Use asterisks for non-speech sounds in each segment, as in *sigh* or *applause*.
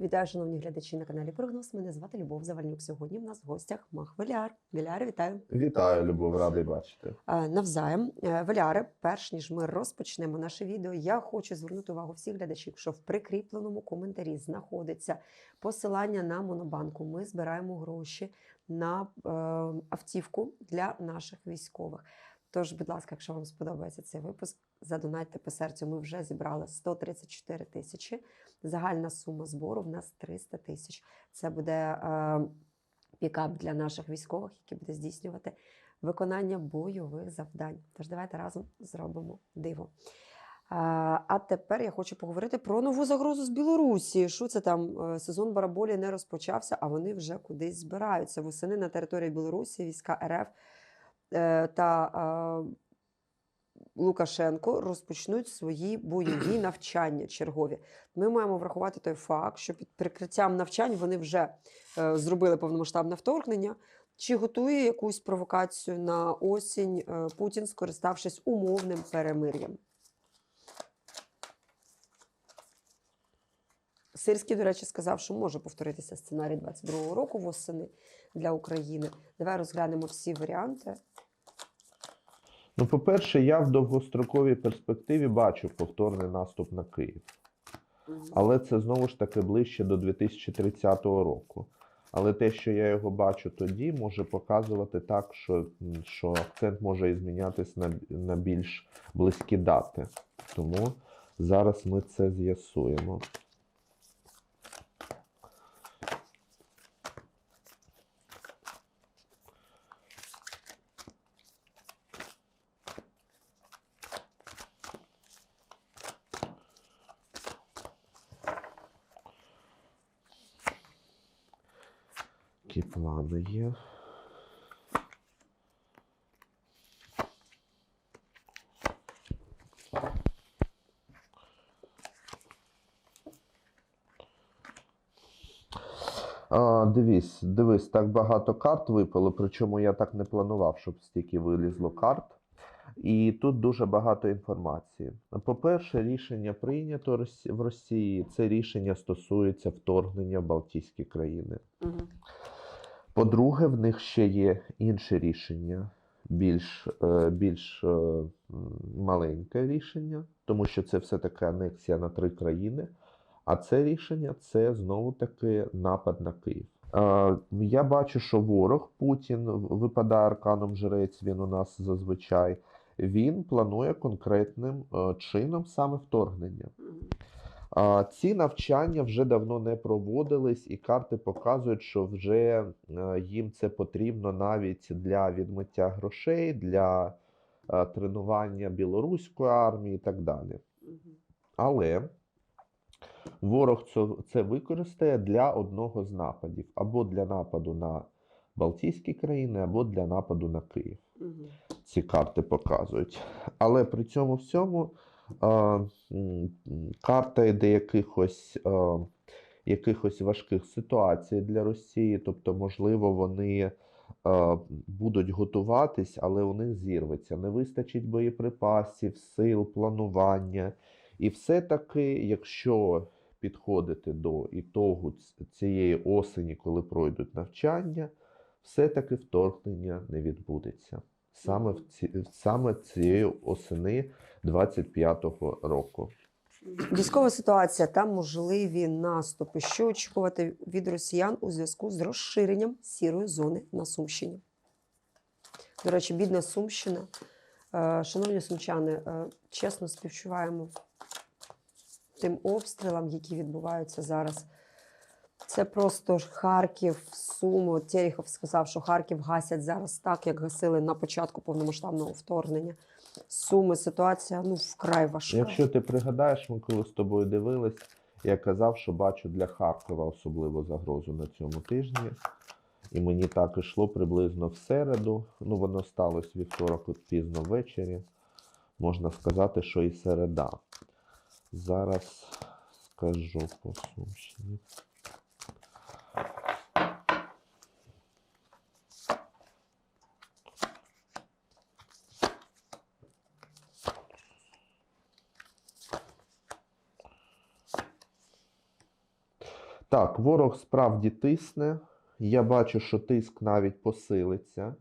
Вітаю, шановні глядачі на каналі Прогноз. Мене звати Любов Завальнюк. Сьогодні в нас в гостях Мах Веляр. Веляр, вітаю. Вітаю, Любов, радий бачити. Навзаєм, Е, Веляри, перш ніж ми розпочнемо наше відео, я хочу звернути увагу всіх глядачів, що в прикріпленому коментарі знаходиться посилання на монобанку. Ми збираємо гроші на е, автівку для наших військових. Тож, будь ласка, якщо вам сподобається цей випуск, задонайте по серцю. Ми вже зібрали 134 тисячі. Загальна сума збору в нас 300 тисяч. Це буде е, пікап для наших військових, який буде здійснювати виконання бойових завдань. Тож давайте разом зробимо диво. А, а тепер я хочу поговорити про нову загрозу з Білорусі. Що це там? Е, Сезон бараболі не розпочався, а вони вже кудись збираються. Восени на території Білорусі війська РФ е, та е, Лукашенко розпочнуть свої бойові навчання чергові. Ми маємо врахувати той факт, що під прикриттям навчань вони вже е, зробили повномасштабне вторгнення. Чи готує якусь провокацію на осінь е, Путін, скориставшись умовним перемир'ям? Сирський, до речі, сказав, що може повторитися сценарій 22-го року восени для України. Давай розглянемо всі варіанти. Ну, по-перше, я в довгостроковій перспективі бачу повторний наступ на Київ. Але це знову ж таки ближче до 2030 року. Але те, що я його бачу тоді, може показувати так, що, що акцент може і змінятись на, на більш близькі дати. Тому зараз ми це з'ясуємо. Плани є? А, дивись, дивись, так багато карт випало, причому я так не планував, щоб стільки вилізло карт. І тут дуже багато інформації. По-перше, рішення прийнято в Росії. Це рішення стосується вторгнення в Балтійські країни. Угу. По-друге, в них ще є інше рішення, більш, е, більш е, маленьке рішення, тому що це все-таки анексія на три країни. А це рішення це знову таки напад на Київ. Е, Я бачу, що ворог Путін випадає арканом жрець. Він у нас зазвичай. Він планує конкретним чином саме вторгнення. Ці навчання вже давно не проводились, і карти показують, що вже е, їм це потрібно навіть для відмиття грошей, для е, тренування білоруської армії і так далі. Але ворог це, використає для одного з нападів: або для нападу на Балтійські країни, або для нападу на Київ ці карти показують. Але при цьому всьому карта йде якихось, якихось важких ситуацій для Росії. Тобто, можливо, вони будуть готуватись, але у них зірветься. Не вистачить боєприпасів, сил, планування. І все-таки, якщо підходити до ітогу цієї осені, коли пройдуть навчання, все-таки вторгнення не відбудеться. Саме, в ці, саме цієї осени 25-го року. Військова ситуація там можливі наступи. Що очікувати від росіян у зв'язку з розширенням сірої зони на Сумщині? До речі, бідна Сумщина. Е, Шановні сумчани, е, чесно співчуваємо тим обстрілам, які відбуваються зараз. Це просто Харків, Суми. Терехов сказав, що Харків гасять зараз так, як гасили на початку повномасштабного вторгнення. Суми ситуація ну вкрай важка. Якщо ти пригадаєш, ми коли з тобою дивились, я казав, що бачу для Харкова особливо загрозу на цьому тижні. І мені так ішло приблизно в середу. Ну, воно сталося вівторок от пізно ввечері. Можна сказати, що і середа. Зараз скажу по Сумщині. Так, ворог справді тисне. Я бачу, що тиск навіть посилиться.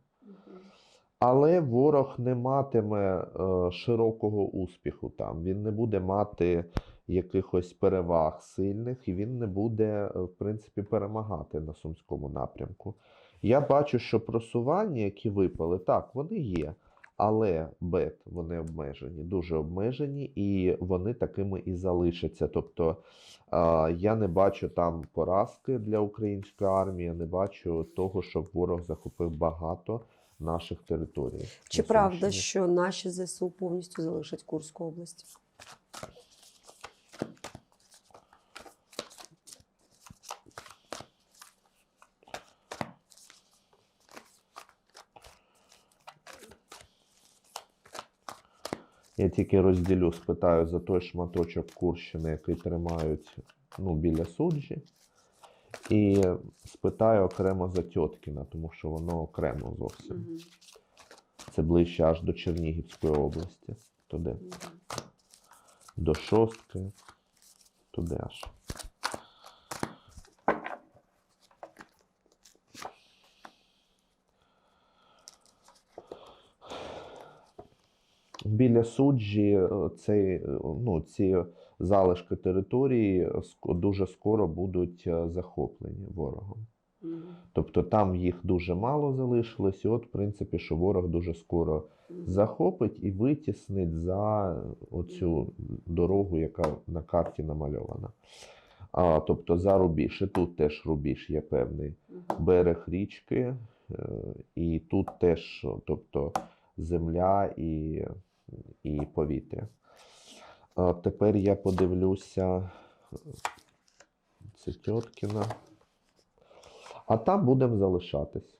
Але ворог не матиме е, широкого успіху там. Він не буде мати якихось переваг сильних, і він не буде, е, в принципі, перемагати на сумському напрямку. Я бачу, що просування, які випали, так, вони є. Але бет вони обмежені, дуже обмежені, і вони такими і залишаться. Тобто е, я не бачу там поразки для української армії, не бачу того, щоб ворог захопив багато наших територій. Чи на правда, що наші ЗСУ повністю залишать Курську область? Я тільки розділю, спитаю за той шматочок Курщини, який тримають ну, біля суджі. І спитаю окремо за Тьоткіна, тому що воно окремо зовсім. Це ближче аж до Чернігівської області. Туди. До шостки. Туди аж. Біля суджі е, цей, е, ну, ці залишки території дуже скоро будуть е, захоплені ворогом. Тобто там їх дуже мало залишилось, і от, в принципі, що ворог дуже скоро захопить і витіснить за оцю дорогу, яка на карті намальована. А, тобто за рубіж. І тут теж рубіж є певний берег річки, е, і тут теж, тобто, земля і, і повітря. А тепер я подивлюся. Це Тьоткіна. А там будемо залишатись.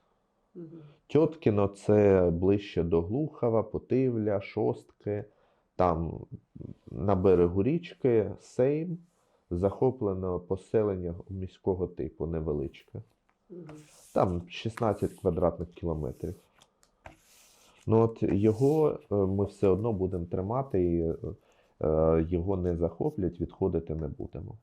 Тьоткіно це ближче до Глухова, Потивля, Шостки. Там на берегу річки Сейм захоплено поселення міського типу невеличке. Там 16 квадратних кілометрів. Ну от його е, ми все одно будемо тримати, і е, його не захоплять, відходити не будемо.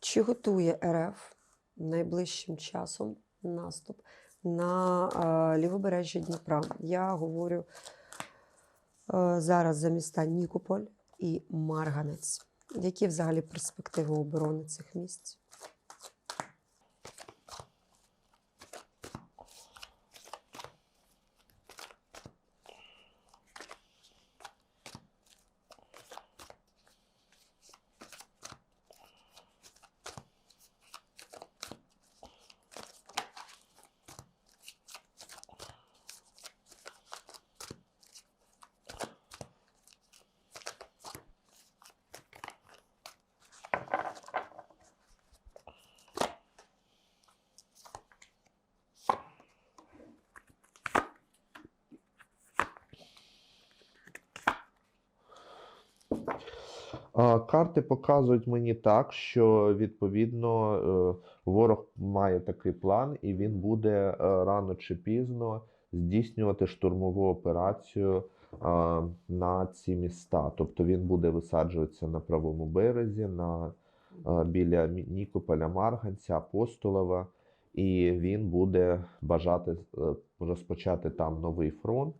Чи готує РФ найближчим часом наступ на е, лівобережжя Дніпра? Я говорю е, зараз за міста Нікополь і Марганець. Які взагалі перспективи оборони цих місць? Карти показують мені так, що відповідно е, ворог має такий план, і він буде е, рано чи пізно здійснювати штурмову операцію на ці міста. Тобто він буде висаджуватися на правому березі, на, біля Нікополя, Марганця, Апостолова, і він буде бажати е, розпочати там новий фронт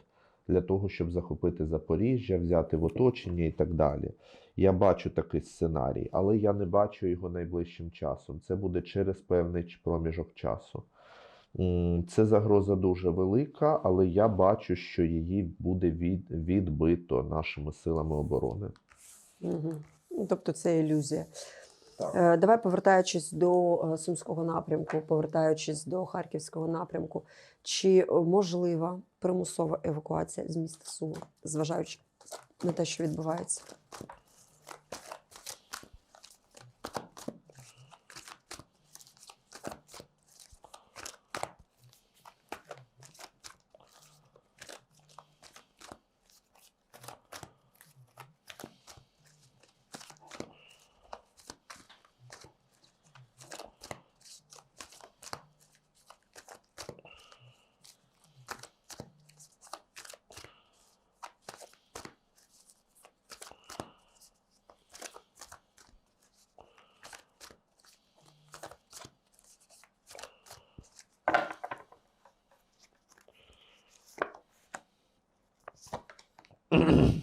для того, щоб захопити Запоріжжя, взяти в оточення і так далі. Я бачу такий сценарій, але я не бачу його найближчим часом. Це буде через певний проміжок часу. Це загроза дуже велика, але я бачу, що її буде від, відбито нашими силами оборони. Угу. Тобто це ілюзія. Так. Е, Давай повертаючись до е, Сумського напрямку, повертаючись до Харківського напрямку, чи е, можлива примусова евакуація з міста Суми, зважаючи на те, що відбувається? *clears throat*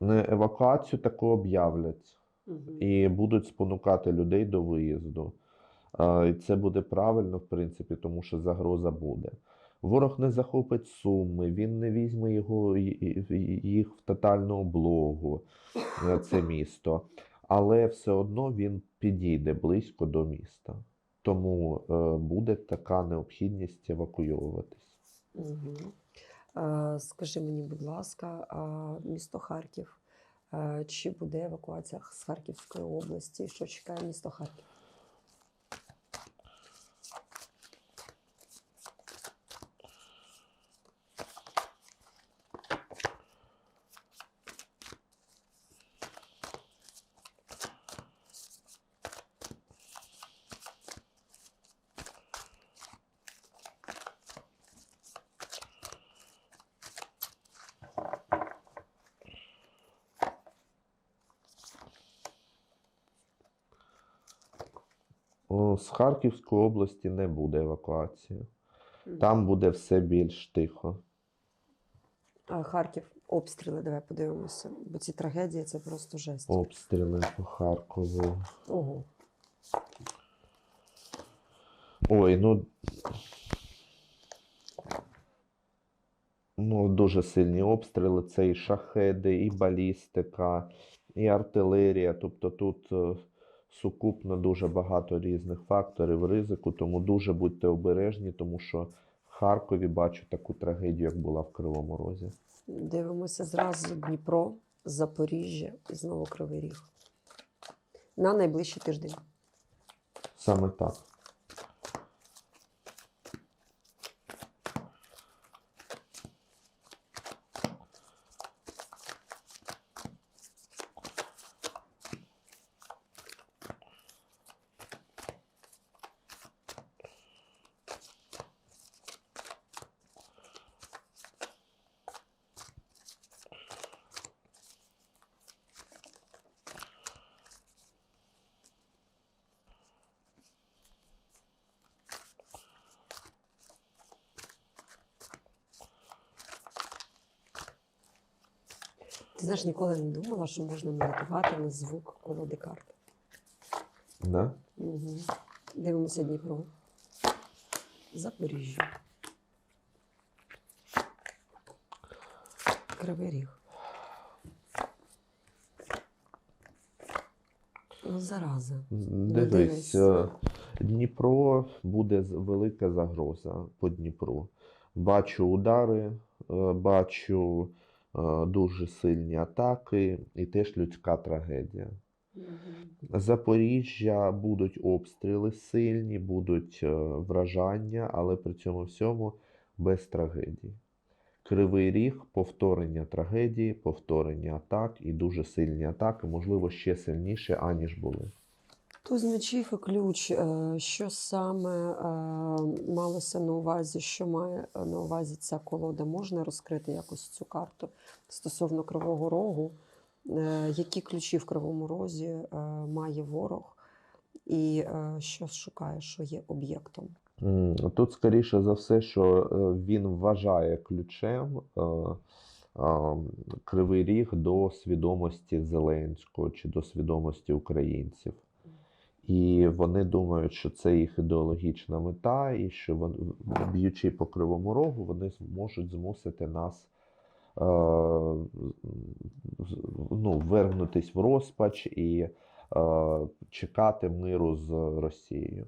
Не, Евакуацію таку об'являть і будуть спонукати людей до виїзду. І це буде правильно, в принципі, тому що загроза буде. Ворог не захопить Суми, він не візьме його, їх в тотальну облогу, е, це *laughs* місто. Але все одно він підійде близько до міста. Тому е, буде така необхідність евакуйовуватись. Мгм. Е, Скажи мені, будь ласка, місто Харків. е, Чи буде евакуація з Харківської області? Що чекає місто Харків? З Харківської області не буде евакуації. Там буде все більш тихо. А, Харків, обстріли, давай подивимося. Бо ці трагедії це просто жесть. Обстріли по Харкову. Ого. Ой, ну. Ну, дуже сильні обстріли. Це і шахеди, і балістика, і артилерія. Тобто тут е, сукупно дуже багато різних факторів ризику, тому дуже будьте обережні, тому що в Харкові бачу таку трагедію, як була в Кривому Розі. Дивимося зразу Дніпро, Запоріжжя і знову Кривий Ріг. На найближчий тиждень. Саме так. Ти знаєш, ніколи не думала, що можна медитувати на звук колоди карт. Да? Угу. Дивимося Дніпро. Запоріжжя. Кривий Ріг. Ну, зараза. Дивись, дивись. е, Дніпро буде з- велика загроза по Дніпру. Бачу удари, е, бачу дуже сильні атаки і теж людська трагедія. Запоріжжя будуть обстріли сильні, будуть е, вражання, але при цьому всьому без трагедій. Кривий ріг, повторення трагедії, повторення атак і дуже сильні атаки, можливо, ще сильніше, аніж були. Мечів і ключ. Е, Що саме е, малося на увазі, що має е, на увазі ця колода? Можна розкрити якось цю карту стосовно Кривого Рогу? Які ключі в Кривому Розі має ворог? І що шукає, що є об'єктом? Тут, скоріше за все, що він вважає ключем Кривий Ріг до свідомості Зеленського чи до свідомості українців. І вони думають, що це їх ідеологічна мета, і що вони, б'ючи по кривому рогу, вони зможуть змусити нас е, ну, вергнутись в розпач і е, чекати миру з Росією.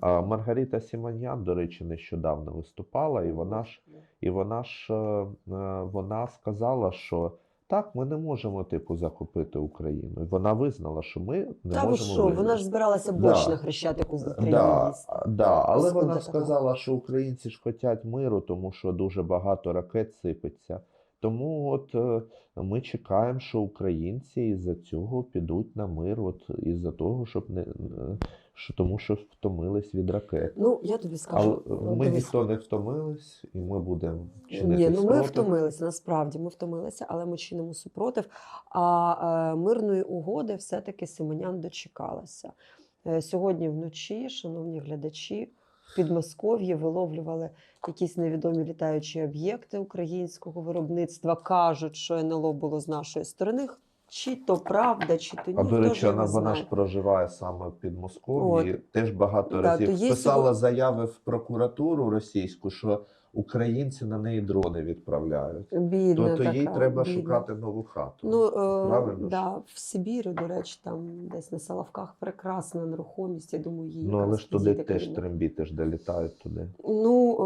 А Маргарита Сіманян, до речі, нещодавно виступала, і вона ж і вона ж е, е, вона сказала, що так, ми не можемо типу захопити Україну. І вона визнала, що ми не Та можемо що, вона ж збиралася Да. на хрещатику з Україні Да, да, але Господи, вона така. сказала, що українці ж хочуть миру, тому що дуже багато ракет сипеться. Тому от е, ми чекаємо, що українці із-за цього підуть на мир, от із-за того, щоб не е, що тому, що втомились від ракет. Ну, я тобі скажу. ну, ми ніхто не втомились, і ми будемо чинити Ні, ну ми втомилися, насправді ми втомилися, але ми чинимо супротив. А е, мирної угоди все-таки Симонян дочекалася. Е, сьогодні вночі, шановні глядачі, в Підмосков'ї виловлювали якісь невідомі літаючі об'єкти українського виробництва. Кажуть, що НЛО було з нашої сторони. Чи то правда, чи то ні. А до речі, вона, вона ж проживає саме в Підмосков'ї. Теж багато Да, разів є писала заяви в прокуратуру російську, що українці на неї дрони відправляють. Бідна То, то їй треба бідна. шукати нову хату. Ну, е, Правильно да, в Сибірі, до речі, там десь на Соловках прекрасна нерухомість. Я думаю, їй Ну, але ж туди теж трембіти ж долітають туди. Ну,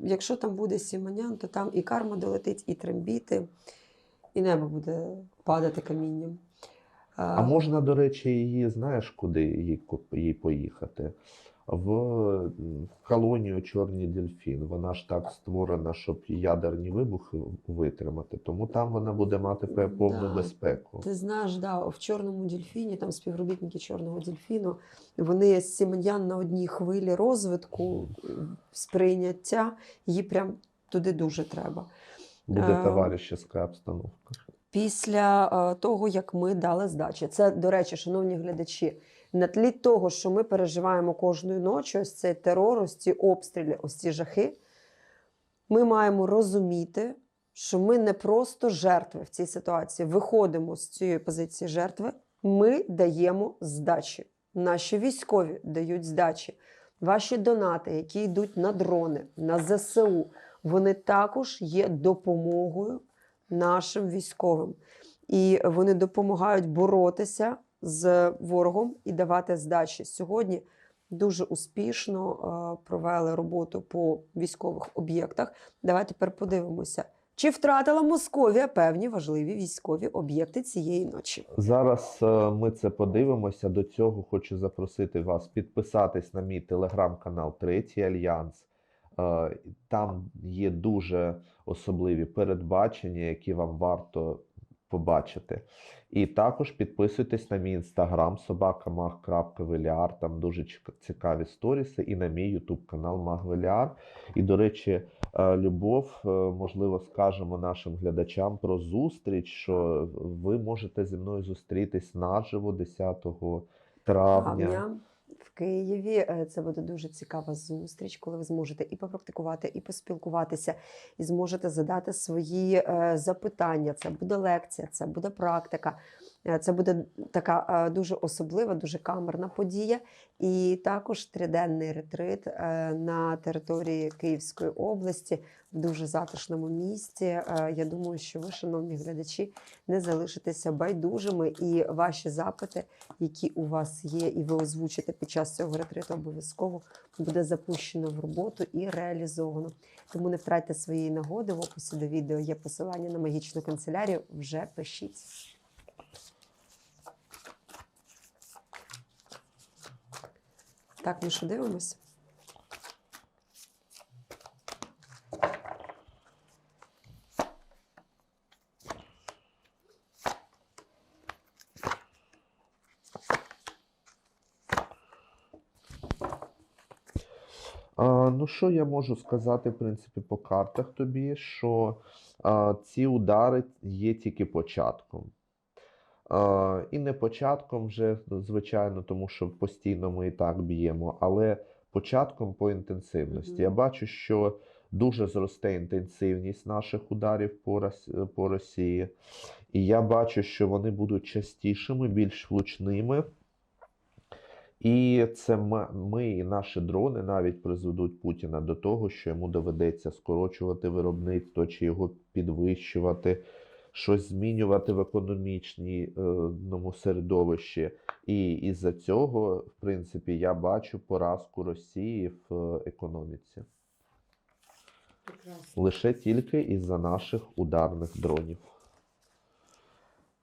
е, якщо там буде Сімонян, то там і карма долетить, і трембіти, і небо буде падати камінням. А можна, до речі, її, знаєш, куди їй, ко- їй поїхати? В колонію Чорний дельфін. Вона ж так створена, щоб ядерні вибухи витримати. Тому там вона буде мати повну Да. безпеку. Ти знаєш, да, в чорному дельфіні, там співробітники чорного дельфіну, вони з Сімонян на одній хвилі розвитку, сприйняття, її прям туди дуже треба. Буде Е, товаришська обстановка. після е, того, як ми дали здачі. Це, до речі, шановні глядачі, на тлі того, що ми переживаємо кожної ночі, ось цей терор, ось ці обстріли, ось ці жахи, ми маємо розуміти, що ми не просто жертви в цій ситуації. Виходимо з цієї позиції жертви, ми даємо здачі. Наші військові дають здачі. Ваші донати, які йдуть на дрони, на ЗСУ, вони також є допомогою нашим військовим. І вони допомагають боротися з ворогом і давати здачі. Сьогодні дуже успішно е, провели роботу по військових об'єктах. Давайте тепер подивимося, чи втратила Московія певні важливі військові об'єкти цієї ночі. Зараз е, ми це подивимося. До цього хочу запросити вас підписатись на мій телеграм-канал Третій Альянс. Е, Там є дуже особливі передбачення, які вам варто побачити. І також підписуйтесь на мій інстаграм собакамаг.веліар. Там дуже цікаві сторіси, і на мій ютуб канал Магвеліар. І, до речі, е, Любов, е, можливо, скажемо нашим глядачам про зустріч, що ви можете зі мною зустрітись наживо 10 травня. Києві. Е, Це буде дуже цікава зустріч, коли ви зможете і попрактикувати, і поспілкуватися, і зможете задати свої е, запитання. Це буде лекція, це буде практика. Е, Це буде така е, дуже особлива, дуже камерна подія. І також триденний ретрит е, на території Київської області в дуже затишному місті. Я думаю, що ви, шановні глядачі, не залишитеся байдужими і ваші запити які у вас є, і ви озвучите під час цього ретриту, обов'язково буде запущено в роботу і реалізовано. Тому не втратьте своєї нагоди. В описі до відео є посилання на магічну канцелярію. Вже пишіть. Так, ми що дивимося? А, ну, що я можу сказати, в принципі, по картах тобі, що а, ці удари є тільки початком. І не початком вже, ну, звичайно, тому що постійно ми і так б'ємо, але початком по інтенсивності. Мгм. Я бачу, що дуже зросте інтенсивність наших ударів по, Рос- по Росії. І я бачу, що вони будуть частішими, більш влучними. І це ми і наші дрони навіть призведуть Путіна до того, що йому доведеться скорочувати виробництво чи його підвищувати, щось змінювати в економічному середовищі. І із-за цього, в принципі, я бачу поразку Росії в е, економіці. Лише тільки із-за наших ударних дронів.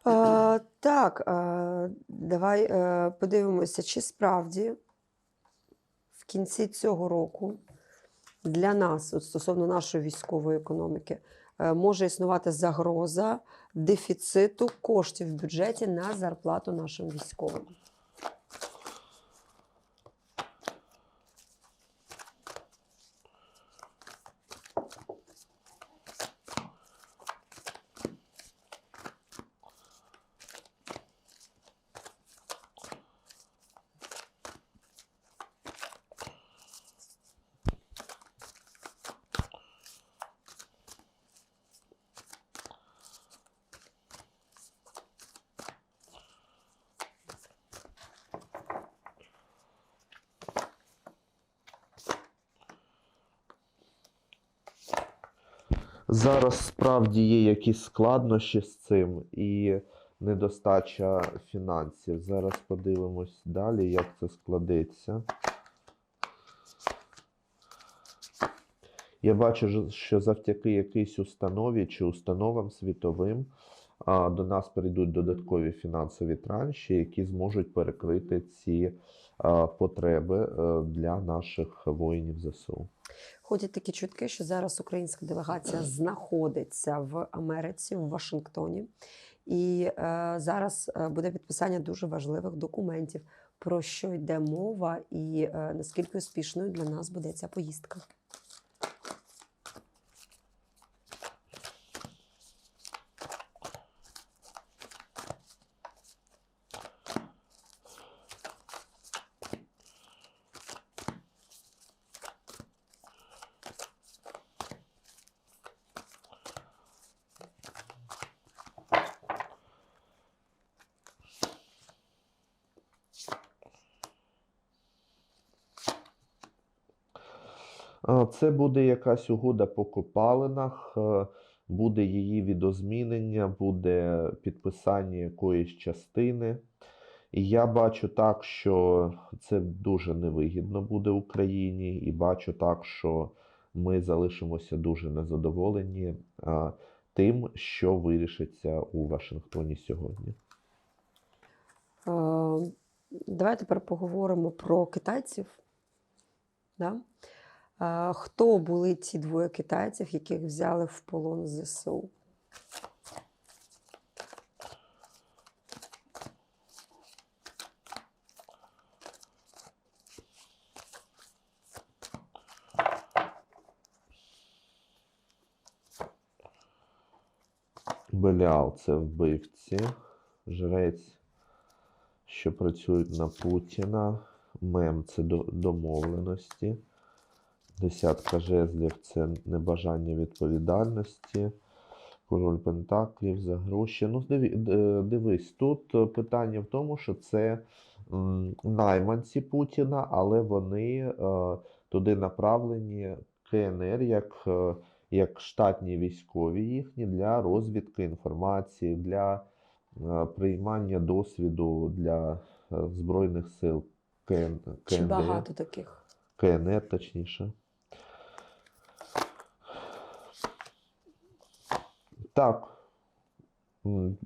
А, так, а, давай е, подивимося, чи справді в кінці цього року для нас, от стосовно нашої військової економіки, може існувати загроза дефіциту коштів в бюджеті на зарплату нашим військовим. Зараз справді є якісь складнощі з цим і недостача фінансів. Зараз подивимось далі, як це складеться. Я бачу, що завдяки якійсь установі чи установам світовим до нас прийдуть додаткові фінансові транші, які зможуть перекрити ці потреби е, для наших воїнів ЗСУ. Ходять такі чутки, що зараз українська делегація *clears throat* знаходиться в Америці, в Вашингтоні, і е, зараз е, буде підписання дуже важливих документів, про що йде мова, і е, наскільки успішною для нас буде ця поїздка. А, Це буде якась угода по копалинах, е, буде її відозмінення, буде підписання якоїсь частини. І я бачу так, що це дуже невигідно буде Україні, і бачу так, що ми залишимося дуже незадоволені а, тим, що вирішиться у Вашингтоні сьогодні. Е, Давай тепер поговоримо про китайців. Да? Хто були ті двоє китайців, яких взяли в полон ЗСУ? Беліал це вбивці, жрець, що працюють на Путіна. Мем це домовленості. Десятка жезлів це небажання відповідальності. Король Пентаклів за гроші. Ну, дивись, тут е, питання в тому, що це найманці Путіна, але вони е, туди направлені КНР як, е, як штатні військові їхні для розвідки інформації, для е, приймання досвіду для е, Збройних сил КН, Чи багато таких? КНР, точніше. Так.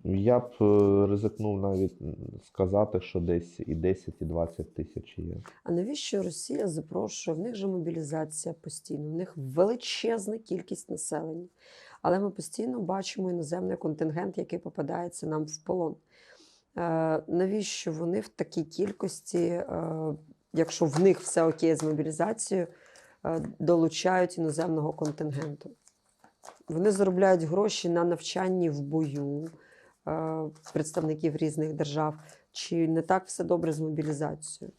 Я б е, ризикнув навіть сказати, що десь і 10, і 20 тисяч є. А навіщо Росія запрошує? В них же мобілізація постійно, в них величезна кількість населення. Але ми постійно бачимо іноземний контингент, який попадається нам в полон. Е, навіщо вони в такій кількості, е, якщо в них все окей з мобілізацією, долучають іноземного контингенту? Вони заробляють гроші на навчанні в бою е, представників різних держав. Чи не так все добре з мобілізацією?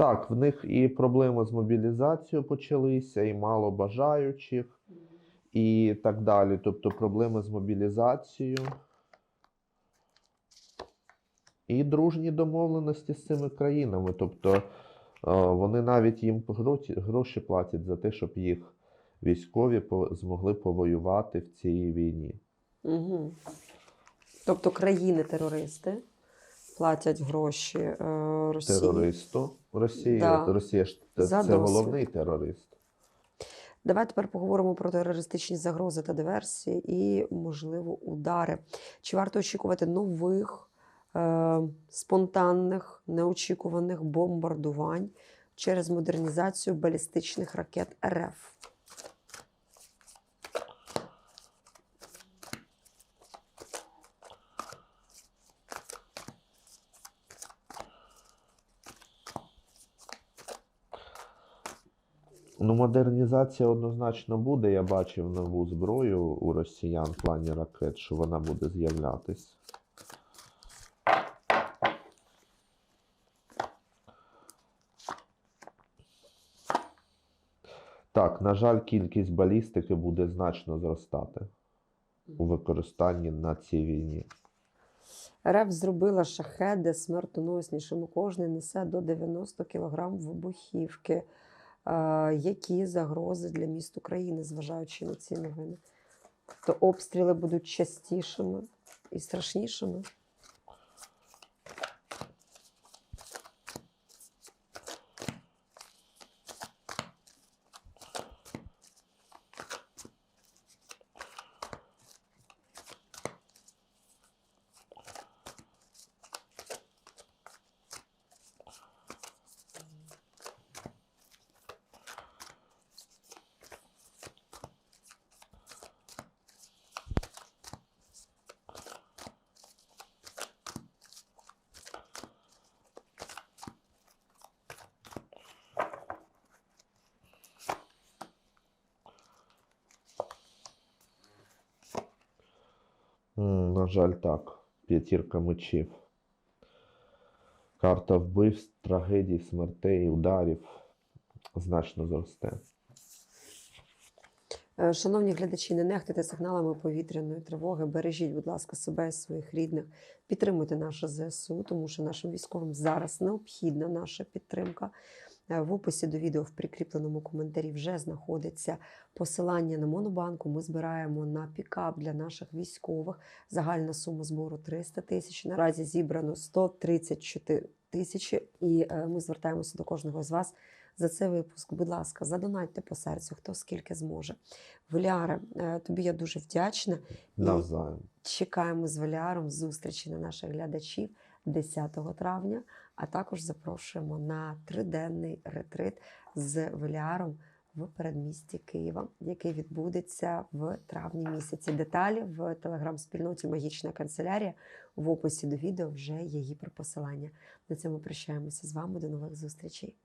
Так, в них і проблеми з мобілізацією почалися, і мало бажаючих, і так далі. Тобто проблеми з мобілізацією. І дружні домовленості з цими країнами. Тобто е, вони навіть їм гроші, платять за те, щоб їх військові змогли повоювати в цій війні. Угу. Тобто країни-терористи платять гроші е, Росії. Терористу Росії. Да. Росія ж це, це головний терорист. Давай тепер поговоримо про терористичні загрози та диверсії і, можливо, удари. Чи варто очікувати нових е, спонтанних, неочікуваних бомбардувань через модернізацію балістичних ракет РФ? Модернізація однозначно буде. Я бачив нову зброю у росіян в плані ракет, що вона буде з'являтись. Так, на жаль, кількість балістики буде значно зростати у використанні на цій війні. РФ зробила шахеди смертоноснішими. Кожний несе до 90 кг вибухівки. Які загрози для міст України, зважаючи на ці новини? То обстріли будуть частішими і страшнішими. На жаль, так. П'ятірка мечів. Карта вбивств, трагедій, смертей, ударів значно зросте. Е, Шановні глядачі, не нехтуйте сигналами повітряної тривоги. Бережіть, будь ласка, себе і своїх рідних. Підтримуйте наше ЗСУ, тому що нашим військовим зараз необхідна наша підтримка. Е, В описі до відео в прикріпленому коментарі вже знаходиться посилання на Монобанку. Ми збираємо на пікап для наших військових. Загальна сума збору 300 тисяч. Наразі зібрано 134 тисячі. І е, ми звертаємося до кожного з вас за цей випуск. Будь ласка, задонатьте по серцю, хто скільки зможе. Валяре, тобі я дуже вдячна. Навзаєм. чекаємо з Валяром зустрічі на наших глядачів 10 травня, а також запрошуємо на триденний ретрит з веляром в передмісті Києва, який відбудеться в травні місяці. Деталі в телеграм-спільноті Магічна канцелярія. В описі до відео вже є її про посилання. На цьому прощаємося з вами. До нових зустрічей.